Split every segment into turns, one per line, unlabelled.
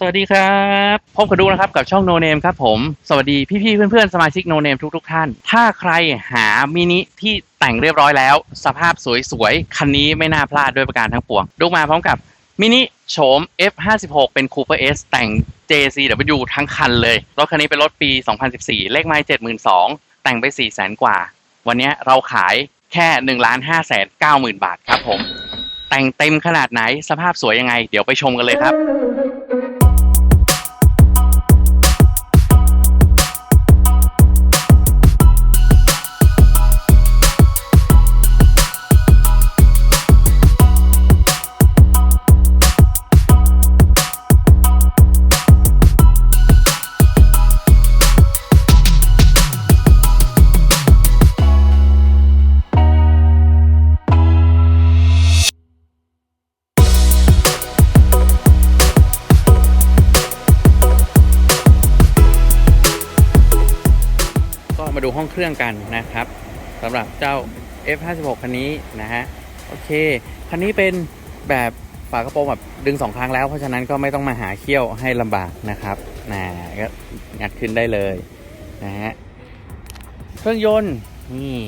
สวัสดีครับ พบกับดูนะครับกับช่อง No Name ครับผม สวัสดีพี่ๆเพื่อนๆ สมาชิก No Name ทุกๆท่าน ถ้าใครหามินิที่แต่งเรียบร้อยแล้ว สภาพสวยๆ คันนี้ไม่น่าพลาดด้วยประการทั้งปวง ดูมาพร้อมกับมินิโฉม F56 เป็น Cooper S แต่ง JCW ทั้งคันเลย รถคันนี้เป็นรถปี 2014 เลขไมล์72,000 แต่งไป 400,000 กว่า วันนี้เราขายแค่1ล้าน5แสน9หมื่นบาทครับผม แต่งเต็มขนาดไหนสภาพสวยยังไง เดี๋ยวไปชมกันเลยครับ รื่องกันนะครับสำหรับเจ้า F56 คันนี้นะฮะโอเค คันนี้เป็นแบบฝากระโปรงแบบดึงสองครั้งแล้ว เพราะฉะนั้นก็ไม่ต้องมาหาเขี้ยวให้ลำบากนะครับนะก็งัดขึ้นได้เลยนะฮะเครื่องยนต์นี่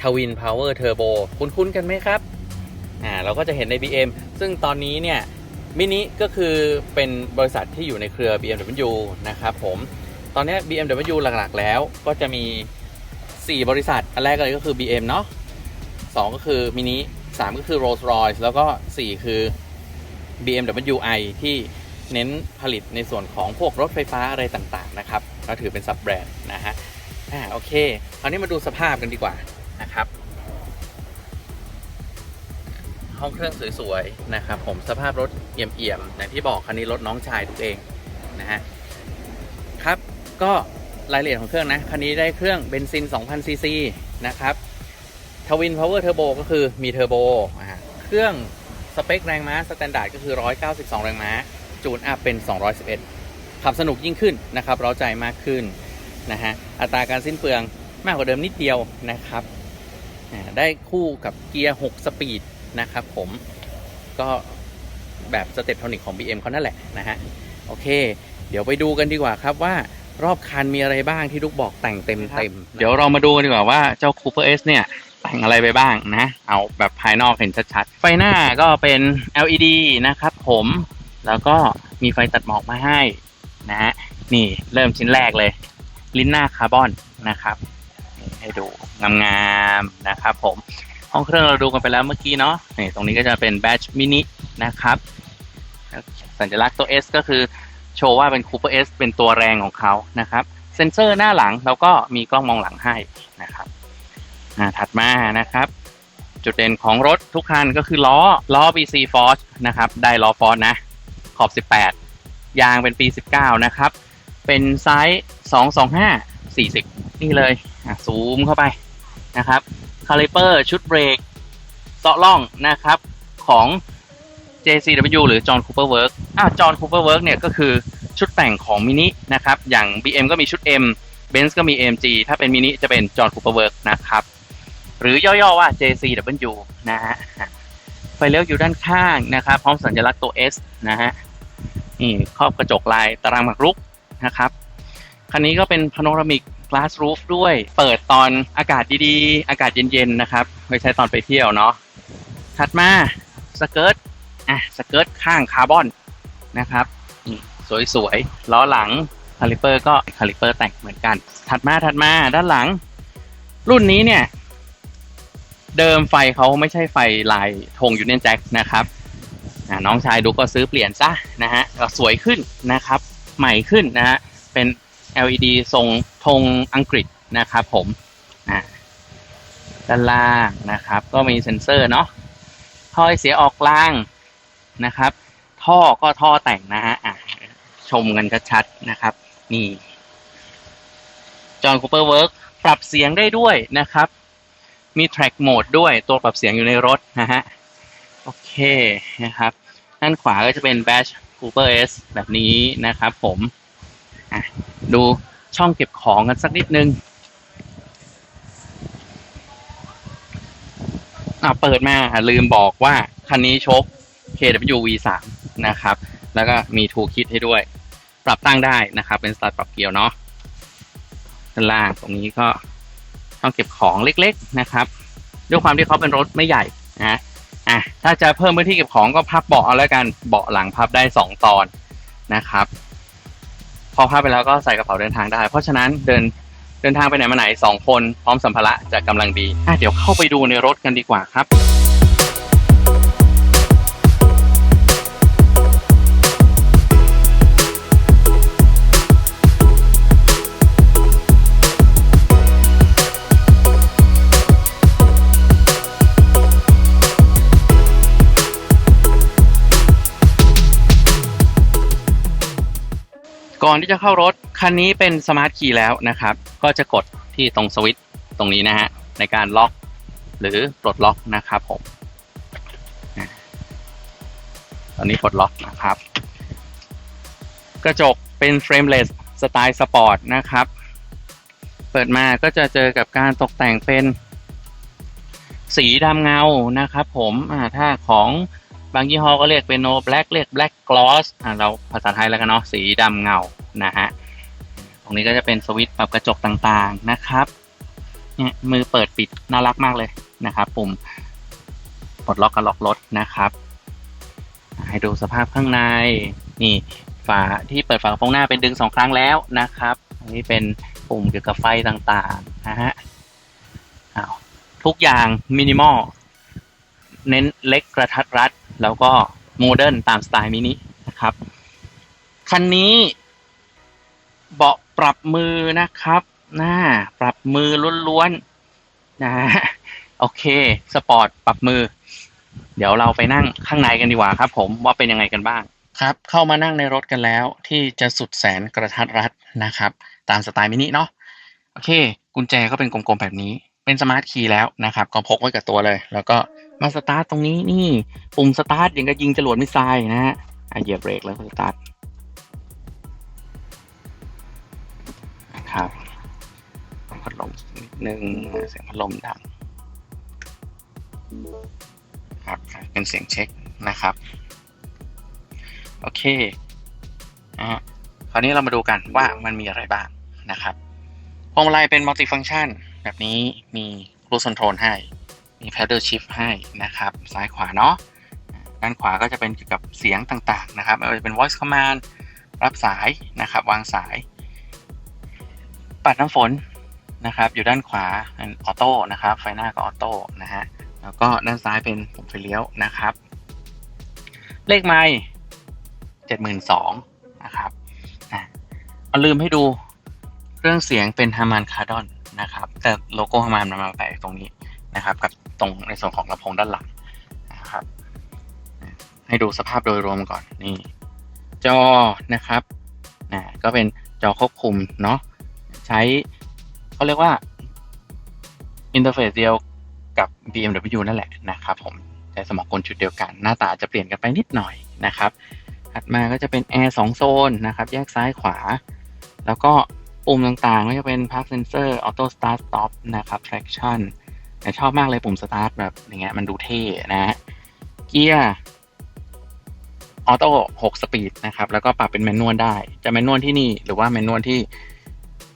ทวินพาวเวอร์เทอร์โบคุ้นๆกันไหมครับอ่าเราก็จะเห็นใน BM ซึ่งตอนนี้เนี่ยมินิก็คือเป็นบริษัทที่อยู่ในเครือ BMW นะครับผม ตอนนี้ BMW หลักๆ แล้วก็จะมี 4 บริษัท อันแรกเลยก็คือ BM เนาะ2ก็คือมินิ3ก็คือ Rolls Royce แล้วก็ 4 คือ BMW i ที่เน้นผลิตในส่วนของพวกรถไฟฟ้าอะไรต่างๆ นะครับ ก็ถือเป็นซับแบรนด์นะฮะ อ่า โอเค คราวนี้มาดูสภาพกันดีกว่านะครับ ห้องเครื่องสวยๆ นะครับ ผม สภาพรถเอี่ยมๆ อย่างที่บอกคันนี้รถน้องชายทุกเองนะฮะ ก็รายละเอียดของเครื่องนะ คันนี้ได้เครื่องเบนซิน 2,000 ซีซีนะครับทวินพาวเวอร์เทอร์โบก็คือมีเทอร์โบเครื่องสเปคแรงม้าสแตนดาร์ดก็คือ 192 แรงม้า จูนอัพเป็น 211 ขับสนุกยิ่งขึ้นนะครับ เร้าใจมากขึ้นนะฮะ อัตราการสิ้นเปลืองมากกว่าเดิมนิดเดียวนะครับ ได้คู่กับเกียร์ 6 สปีดนะครับผม ก็แบบสเตปโทนิกของ BM เขานั่นแหละนะฮะ โอเค เดี๋ยวไปดูกันดีกว่าครับว่า รอบคันมีอะไรบ้างที่ลูกบอกแต่งเต็มเต็มเดี๋ยวเรามาดูกันดีกว่าว่าเจ้า Cooper S เนี่ย แต่งอะไรไปบ้างนะ เอาแบบภายนอกเห็นชัดๆ ไฟหน้าก็เป็น LED นะครับผม แล้วก็มีไฟตัดหมอกมาให้นะฮะ นี่เริ่มชิ้นแรกเลย ลิ้นหน้าคาร์บอนนะครับ ให้ดูงามๆนะครับผม ห้องเครื่องเราดูกันไปแล้วเมื่อกี้เนาะ นี่ตรงนี้ก็จะเป็นแบตมินินะครับ สัญลักษณ์ตัว S ก็คือ โชว์ว่าเป็น Cooper S เป็นตัวแรงของเขานะครับเซนเซอร์หน้าหลังแล้วก็มีกล้องมองหลังให้นะครับอ่าถัดมานะครับ จุดเด่นของรถทุกคันก็คือล้อล้อ BC Force นะครับ ได้ล้อ Force นะ ขอบ 18 ยางเป็นปี 19 นะครับ เป็นไซส์ 225 40 นี่เลยอะซูมเข้าไปนะครับคาลิเปอร์ชุดเบรกเซาะล่องนะครับของ JCW หรือ John Cooper Work อะ John Cooper Work เนี่ยก็คือชุดแต่งของมินินะครับ อย่าง BM ก็มีชุด M Benz ก็มี AMG ถ้าเป็นมินิจะเป็น John Cooper Work นะครับ หรือย่อๆว่า JCW นะฮะ ไฟเลี้ยวอยู่ด้านข้างนะครับ พร้อมสัญลักษณ์ตัว S นะฮะ นี่ครอบกระจกลายตารางหมากรุกนะครับ คันนี้ก็เป็น Panoramic Glass Roof ด้วย เปิดตอนอากาศดีๆ อากาศเย็นๆ นะครับ ไม่ใช่ตอนไปเที่ยวเนาะ ถัดมาสเกิร์ต อะสเกิร์ตข้างคาร์บอนนะครับสวยๆล้อหลังคาลิเปอร์ก็คาลิเปอร์แต่งเหมือนกัน ถัดมาถัดมาด้านหลัง รุ่นนี้เนี่ย เดิมไฟเขาไม่ใช่ไฟลายธงยูเนียนแจ็คนะครับน้องชายดูก็ซื้อเปลี่ยนซะนะฮะก็สวยขึ้นนะครับ ใหม่ขึ้นนะฮะเป็น LED ทรงธงอังกฤษนะครับผมด้านล่างนะครับ ก็มีเซ็นเซอร์เนาะถอยเสียออกกลาง นะครับ ท่อก็ท่อแต่งนะฮะอะชมกันชัดๆนะครับ นี่จอห์นคูเปอร์เวิร์กปรับเสียงได้ด้วยนะครับ มี track mode ด้วยตัวปรับเสียงอยู่ในรถนะฮะ โอเคนะครับด้านขวาก็จะเป็น Bash Cooper S แบบนี้นะครับผมดูช่องเก็บของกันสักนิดนึงอะเปิดมาลืมบอกว่า คันนี้ชค KW V3 นะครับ แล้วก็มีทูคิดให้ด้วย ปรับตั้งได้นะครับ เป็นสไตล์ทปรับเกียวเนาะด้านล่างตรงนี้ก็ช่องเก็บของเล็กๆนะครับ ด้วยความที่เขาเป็นรถไม่ใหญ่นะอะถ้าจะเพิ่มพื้นที่เก็บของก็พับเบาะเอาแล้วกันเบาะหลังพับได้สองตอนนะครับ พอพับไปแล้วก็ใส่กระเป๋าเดินทางได้ เพราะฉะนั้นเดินเดินทางไปไหนมาไหนสองคนพร้อมสัมภาระจะกำลังดีอะเดี๋ยวเข้าไปดูในรถกันดีกว่าครับ ก่อนที่จะเข้ารถคันนี้เป็นสมาร์ทคีย์แล้วนะครับ ก็จะกดที่ตรงสวิตช์ตรงนี้นะฮะในการล็อกหรือปลดล็อกนะครับผมอะตอนนี้ปลดล็อกนะครับ กระจกเป็นเฟรมเลสสไตล์สปอร์ตนะครับ เปิดมาก็จะเจอกับการตกแต่งเป็นสีดำเงานะครับผมอ่าถ้าของ บางยี่ห้อก็เรียกเป็นโนแบล็กเรียกแบล็กกลอสอ่าเราภาษาไทยแล้วกันเนาะสีดำเงานะฮะตรงนี้ก็จะเป็นสวิตช์ปรับกระจกต่างๆนะครับเนี่ยมือเปิดปิดน่ารักมากเลยนะครับ ปุ่มปลดล็อกกับล็อกรถนะครับ ให้ดูสภาพข้างในนี่ฝาที่เปิดฝากระโปรงหน้าเป็นดึงสองครั้งแล้วนะครับอันนี้เป็นปุ่มเกี่ยวกับไฟต่างๆนะฮะทุกอย่างมินิมอล เน้นเล็กกระทัดรัด แล้วก็โมเดิร์นตามสไตล์มินินะครับ คันนี้เบาะปรับมือนะครับหน้าปรับมือล้วนๆนะฮะโอเค สปอร์ตปรับมือ เดี๋ยวเราไปนั่งข้างในกันดีกว่าครับ ผมว่าเป็นยังไงกันบ้าง ครับ เข้ามานั่งในรถกันแล้ว ที่จะสุดแสนกระทัดรัดนะครับ ตามสไตล์มินิเนาะโอเค กุญแจก็เป็นกลมๆแบบนี้ เป็นสมาร์ทคีย์แล้วนะครับ ก็พกไว้กับตัวเลย แล้วก็ มาสตาร์ทตรงนี้นี่ปุ่มสตาร์ทอย่างกับยิงจรวดมิสไซล์นะฮะอะเหยียบเบรกแล้วก็สตาร์ทนะครับพัดลมนิดนึงเสียงพัดลมดังครับเป็นเสียงเช็คนะครับ โอเคนะฮะคราวนี้เรามาดูกันว่ามันมีอะไรบ้างนะครับพวงมาลัยเป็นมัลติฟัง c t ชันแบบนี้มีครู c คอนโทรลให้ มี pedal shift ให้นะครับ ซ้ายขวาเนาะด้านขวาก็จะเป็นเกี่ยวกับเสียงต่างๆนะครับไม่ว่าจะเป็น voice command รับสายนะครับ วางสาย ปัดน้ำฝนนะครับ อยู่ด้านขวาเป็นออโต้นะครับ ไฟหน้าก็ออโต้นะฮะแล้วก็ด้านซ้ายเป็นปุ่มไฟเลี้ยวนะครับ เลขไม้เจ็ดหมื่นสองนะครับอะเอาลืมให้ดูเครื่องเสียงเป็นฮามานคาร์ดอนนะครับ แต่โลโก้ฮามานมันมาแปะตรงนี้นะครับ กับ ตรงในส่วนของลำโพงด้านหลังนะครับ ให้ดูสภาพโดยรวมก่อนนี่ จอนะครับนะก็เป็นจอควบคุมเนาะใช้เขาเรียกว่าอินเทอร์เฟซเดียวกับ BMW นั่นแหละนะครับผมใช้สมองกลชุดเดียวกัน หน้าตาจะเปลี่ยนกันไปนิดหน่อยนะครับถัดมาก็จะเป็นแอร์สองโซนนะครับ แยกซ้ายขวา แล้วก็ปุ่มต่างๆก็จะเป็น Park Sensor Auto Start Stop นะครับ Traction แต่ชอบมากเลยปุ่ม Start แบบอย่างเงี้ยมันดูเท่นะฮะเกียร์ออโต้6สปีดนะครับ แล้วก็ปรับเป็นแมนนวลได้ จะแมนนวลที่นี่ หรือว่าแมนนวลที่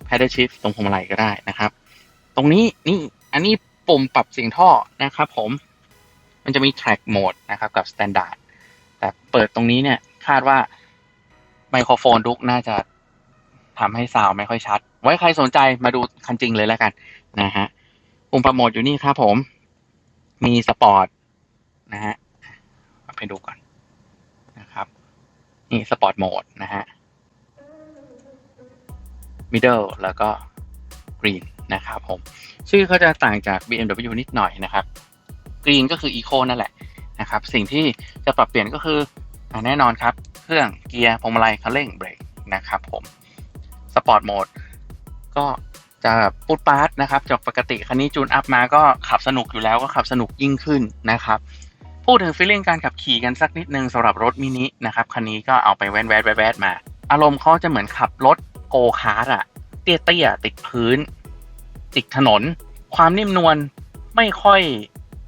Paddle Shift ตรงพวงมาลัยก็ได้นะครับ ตรงนี้นี่อันนี้ปุ่มปรับเสียงท่อนะครับผม มันจะมี Track Mode นะครับ กับ Standard แต่เปิดตรงนี้เนี่ยคาดว่าไมโครโฟนดุกน่าจะทำให้ซาวไม่ค่อยชัด ไว้ใครสนใจมาดูคันจริงเลยแล้วกันนะฮะ ปุ่มปรโมดอยู่นี่ครับผม มีสปอร์ตนะฮะไปดูก่อนนะครับ นี่สปอร์ตโหมดนะฮะ middle แล้วก็ green นะครับผม ชื่อเขาจะต่างจาก BMW นิดหน่อยนะครับ green ก็คือ eco นั่นแหละนะครับ สิ่งที่จะปรับเปลี่ยนก็คือแน่นอนครับ เครื่องเกียร์พวงมาลัยคันเร่งเบรกนะครับผมสปอร์ตโหมดก็ จะปูดปาร์ตนะครับจากปกติคันนี้จูนอัพมาก็ขับสนุกอยู่แล้วก็ขับสนุกยิ่งขึ้นนะครับพูดถึงฟีลลิ่งการขับขี่กันสักนิดนึงสำหรับรถมินินะครับคันนี้ก็เอาไปแวนแวดแวดแวดมา อารมณ์เขาจะเหมือนขับรถโกคาร์ดอะเตี้ยๆติดพื้น ติดถนน ความนิ่มนวลไม่ค่อย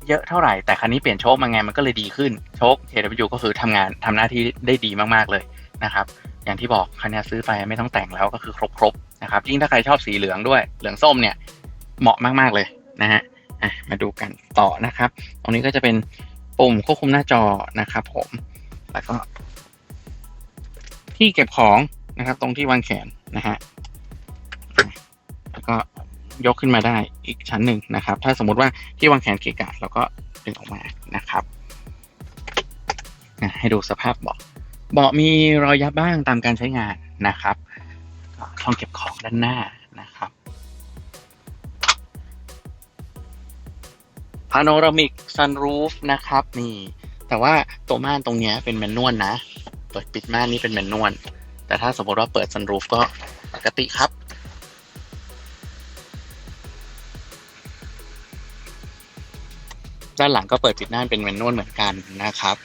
เยอะเท่าไหร่ แต่คันนี้เปลี่ยนโชคมาไงมันก็เลยดีขึ้น โชค KW ก็คือทำงานทำหน้าที่ได้ดีมากๆเลยนะครับ อย่างที่บอกคันนี้ซื้อไปไม่ต้องแต่งแล้วก็คือครบๆนะครับยิ่งถ้าใครชอบสีเหลืองด้วย เหลืองส้มเนี่ยเหมาะมากๆเลยนะฮะอะมาดูกันต่อนะครับ ตรงนี้ก็จะเป็นปุ่มควบคุมหน้าจอนะครับ ผมแล้วก็ ที่เก็บของนะครับ ตรงที่วางแขนนะฮะแล้วก็ยกขึ้นมาได้อีกชั้นหนึ่งนะครับ ถ้าสมมุติว่าที่วางแขนเกะกะเราก็ดึงออกมานะครับให้ดูสภาพเบาะ เบาะมีรอยยับบ้างตามการใช้งานนะครับก็ช่องเก็บของด้านหน้านะครับพาโนรามิกซันรูฟนะครับนี่ แต่ว่าตัวม่านตรงนี้เป็นแมนนวลนะ เปิดปิดม่านนี้เป็นแมนนวลแต่ถ้าสมมติว่าเปิดซันรูฟก็ปกติครับ ด้านหลังก็เปิดปิดม่านเป็นแมนนวลเหมือนกันนะครับ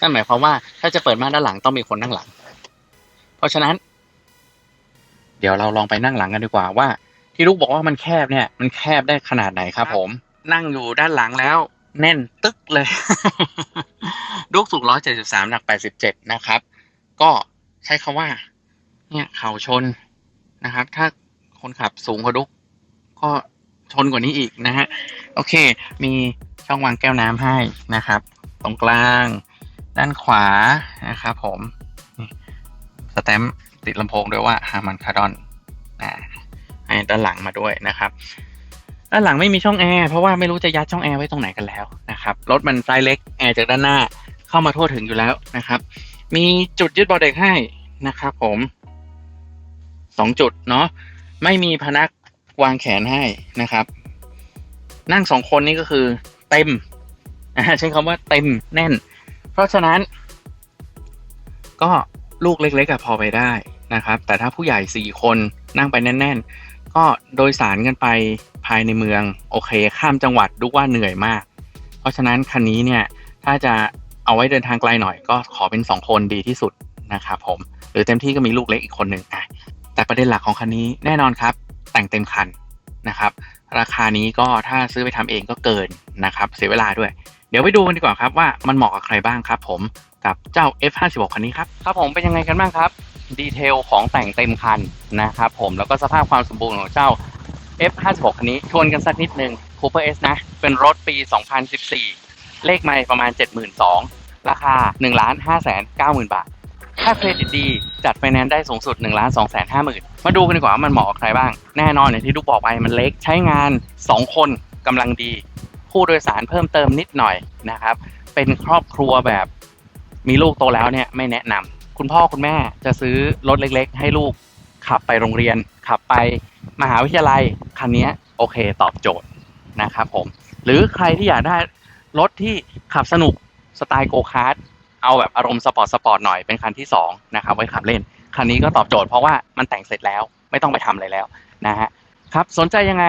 นั่นหมายความว่าถ้าจะเปิดม่านด้านหลังต้องมีคนนั่งหลัง เพราะฉะนั้น เดี๋ยวเราลองไปนั่งหลังกันดีกว่าว่า ที่ลูกบอกว่ามันแคบเนี่ย มันแคบได้ขนาดไหนครับ ผม นั่งอยู่ด้านหลังแล้ว แน่นตึกเลยลูกสูงร้อยเจ็ดสิบสามหนักแปดสิบเจ็ดนะครับ ก็ใช้คำว่า เนี่ยเข่าชนนะครับ ถ้าคนขับสูงกว่าดุกก็ชนกว่านี้อีกนะฮะ โอเค มีช่องวางแก้วน้ำให้นะครับ ตรงกลาง ด้านขวานะครับผมนี่สแตมป์ติดลำโพงด้วยว่าฮามันคาร์ดอนอ่าให้ด้านหลังมาด้วยนะครับด้านหลังไม่มีช่องแอร์เพราะว่าไม่รู้จะยัดช่องแอร์ไว้ตรงไหนกันแล้วนะครับรถมันไซส์เล็กแอร์จากด้านหน้าเข้ามาทั่วถึงอยู่แล้วนะครับ มีจุดยึดบาะเด็กให้นะครับผมสองจุดเนาะไม่มีพนักวางแขนให้นะครับ นั่งสองคนนี่ก็คือเต็มใช้คำว่าเต็มแน่น ราะฉะนั้น ก็ลูกเล็กๆอะพอไปได้นะครับ แต่ถ้าผู้ใหญ่สี่คนนั่งไปแน่น ๆ ก็โดยสารกันไปภายในเมืองโอเค ข้ามจังหวัดดูว่าเหนื่อยมาก เพราะฉะนั้นคันนี้เนี่ยถ้าจะเอาไว้เดินทางไกลหน่อยก็ขอเป็นสองคนดีที่สุดนะครับผม หรือเต็มที่ก็มีลูกเล็กอีกคนหนึ่งอะแต่ประเด็นหลักของคันนี้แน่นอนครับ แต่งเต็มคันนะครับ ราคานี้ก็ถ้าซื้อไปทำเองก็เกินนะครับ เสียเวลาด้วย เดี๋ยวไปดูกันดีกว่าครับว่ามันเหมาะกับใครบ้างครับผมกับเจ้า F56 คันนี้ครับครับผมเป็นยังไงกันบ้างครับ ดีเทลของแต่งเต็มคันนะครับผมแล้วก็สภาพความสมบูรณ์ของเจ้า F56 คันนี้ชวนกันสักนิดนึง Cooper S นะ เป็นรถปี 2014 เลขไม่ประมาณ 72,000 ราคา 1,590,000บาท ถ้าเครดิตดีจัดไฟแนนซ์ได้สูงสุด 1,250,000 มาดูกันดีกว่าว่ามันเหมาะกับใครบ้าง แน่นอนอย่างที่ลูกบอกไปมันเล็กใช้งาน 2 คนกำลังดี ผู้โดยสารเพิ่มเติมนิดหน่อยนะครับ เป็นครอบครัวแบบมีลูกโตแล้วเนี่ยไม่แนะนำคุณพ่อคุณแม่จะซื้อรถเล็ก ๆ ให้ลูกขับไปโรงเรียน ขับไปมหาวิทยาลัยคันนี้โอเคตอบโจทย์นะครับผม หรือใครที่อยากได้รถที่ขับสนุกสไตล์โกคาร์ทเอาแบบอารมณ์สปอร์ตสปอร์ตหน่อยเป็นคันที่2นะครับไว้ขับเล่น คันนี้ก็ตอบโจทย์เพราะว่ามันแต่งเสร็จแล้วไม่ต้องไปทำอะไรแล้วนะฮะครับสนใจยังไง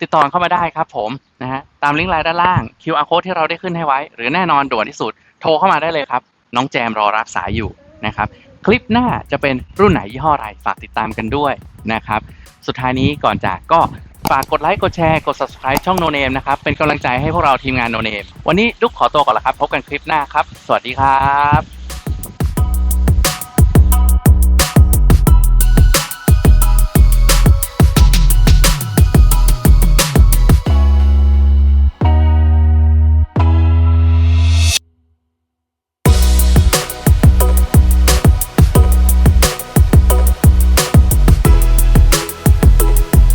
ติดต่อเข้ามาได้ครับผมนะฮะตามลิงก์ไลน์ด้านล่าง QR code ที่เราได้ขึ้นให้ไว้ หรือแน่นอนด่วนที่สุดโทรเข้ามาได้เลยครับ น้องแจมรอรับสายอยู่นะครับคลิปหน้าจะเป็นรุ่นไหนยี่ห้ออะไรฝากติดตามกันด้วยนะครับสุดท้ายนี้ก่อนจากก็ฝากกดไลค์กดแชร์กด subscribe ช่อง No Name นะครับ เป็นกำลังใจให้พวกเราทีมงาน No Name วันนี้ลุกขอตัวก่อนละครับ พบกันคลิปหน้าครับ สวัสดีครับ